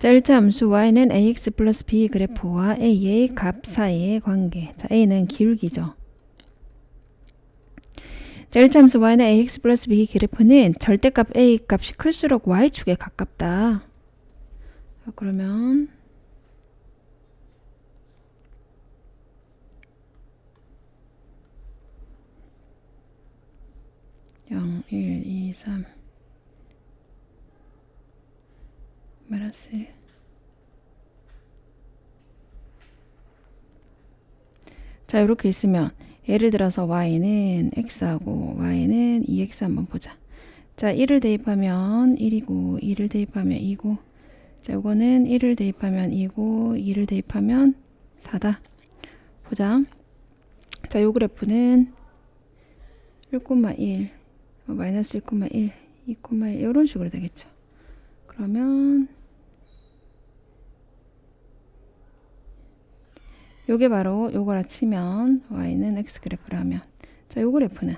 자, 1차 함수 y는 ax 플러스 b 그래프와 a의 값 사이의 관계. 자, a는 기울기죠. 자, 1차 함수 y는 ax 플러스 b 그래프는 절대값 a 값이 클수록 y축에 가깝다. 자, 그러면 0, 1, 2, 3 1 자, 이렇게 있으면 예를 들어서 y는 x하고 y는 2x 한번 보자. 자, 1을 대입하면 1이고 2를 대입하면 2고 자, 요거는 1을 대입하면 2고 2를 대입하면 4다. 보자. 자, 요 그래프는 1,1 어, 마이너스 1,1 2,1 이런 식으로 되겠죠. 그러면 요게 바로 요거라 치면 y는 x 그래프라면 자, 요 그래프는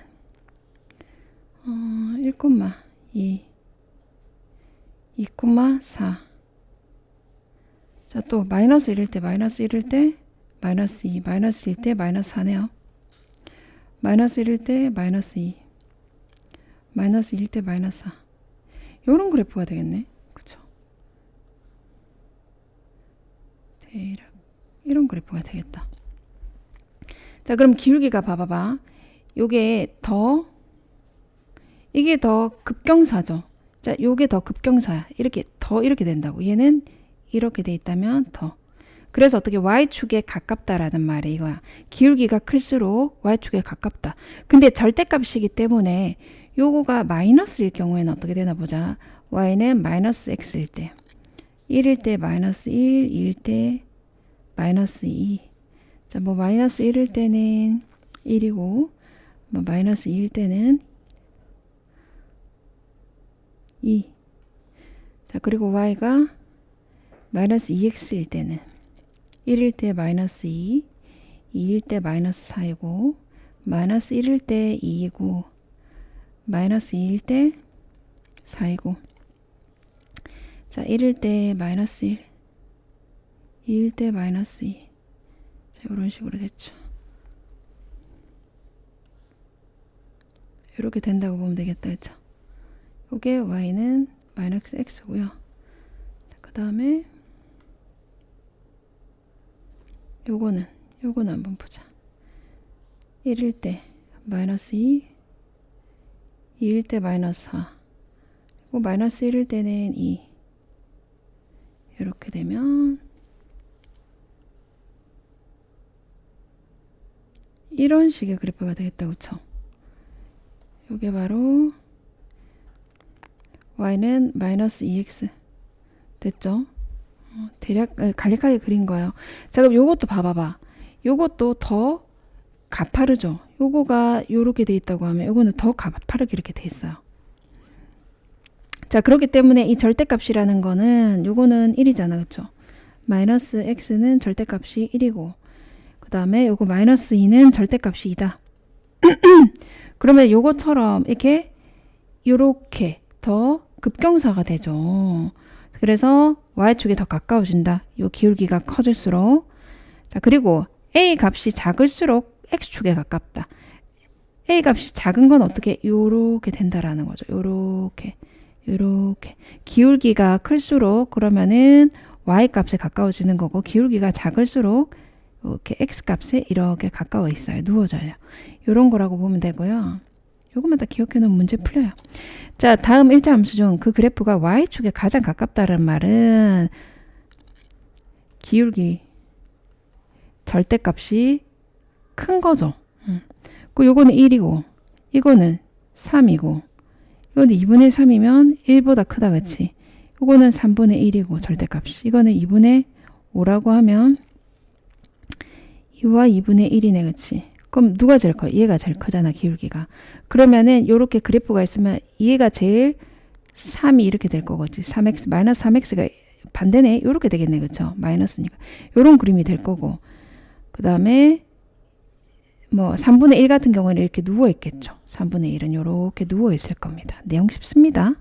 어, 1,2 2,4 자, 또 마이너스 1일 때 마이너스 1일 때 마이너스 2 마이너스 1일 때 마이너스 4네요. 마이너스 1일 때 마이너스 2 마이너스 1일 때 마이너스 4 요런 그래프가 되겠네. 그쵸? 대략 그래프가 되겠다. 자, 그럼 기울기가 봐봐봐. 요게 더 이게 더 급경사죠. 자, 요게 더 급경사야. 이렇게 더 이렇게 된다고. 얘는 이렇게 돼 있다면 더. 그래서 어떻게 y축에 가깝다라는 말이 이거야. 기울기가 클수록 y축에 가깝다. 근데 절대값이기 때문에 요거가 마이너스일 경우에는 어떻게 되나 보자. y는 마이너스 x일 때 1일 때 마이너스 1, 2일 때 마이너스 2. 자, 뭐 마이너스 1일 때는 1이고 뭐 마이너스 2일 때는 2. 자, 그리고 y가 마이너스 2x일 때는 1일 때 마이너스 2, 2일 때 마이너스 4이고 마이너스 1일 때 2이고 마이너스 2일 때 4이고 자 1일 때 마이너스 1 2일 때 마이너스 2 자, 이런 식으로 됐죠. 이렇게 된다고 보면 되겠다 그죠 요게 y는 마이너스 x고요. 그 다음에 요거는 요거는 한번 보자. 1일 때 마이너스 2 2일 때 마이너스 4 그리고 마이너스 1일 때는 2 이렇게 되면 이런 식의 그래프가 되겠다 그쵸? 요게 바로 y는 마이너스 2x 됐죠? 어, 대략 어, 간략하게 그린 거예요. 자 그럼 요것도 봐봐봐. 요것도 더 가파르죠? 요거가 요렇게 돼 있다고 하면 요거는 더 가파르게 이렇게 돼 있어요. 자 그렇기 때문에 이 절대값이라는 거는 요거는 1이잖아 그쵸? 마이너스 x는 절대값이 1이고 그 다음에 요거 마이너스 2는 절대값이 2다. 그러면 요것처럼 이렇게 요렇게 더 급경사가 되죠. 그래서 y축이 더 가까워진다. 요 기울기가 커질수록. 자 그리고 a 값이 작을수록 x축에 가깝다. a 값이 작은 건 어떻게? 요렇게 된다라는 거죠. 요렇게 요렇게. 기울기가 클수록 그러면은 y 값에 가까워지는 거고 기울기가 작을수록 이렇게 x 값에 이렇게 가까워 있어요. 누워져요. 요런 거라고 보면 되고요. 요것만 다 기억해 놓으면 문제 풀려요. 자, 다음 일자 함수 중 그 그래프가 y축에 가장 가깝다는 말은 기울기 절대값이 큰 거죠. 음. 그 요거는 1이고 이거는 3이고 이거는 2분의 3이면 1보다 크다 그치 이거는 3분의 1이고 절대값이 이거는 2분의 5라고 하면 2와 2분의 1이네 그치 그럼 누가 제일 커? 얘가 제일 크잖아 기울기가 그러면은 요렇게 그래프가 있으면 얘가 제일 3이 이렇게 될 거겠지 3x 마이너스 3x가 반대네 요렇게 되겠네 그쵸 마이너스니까 요런 그림이 될 거고 그 다음에 뭐 3분의 1 같은 경우에는 이렇게 누워 있겠죠. 3분의 1은 이렇게 누워 있을 겁니다. 내용 쉽습니다.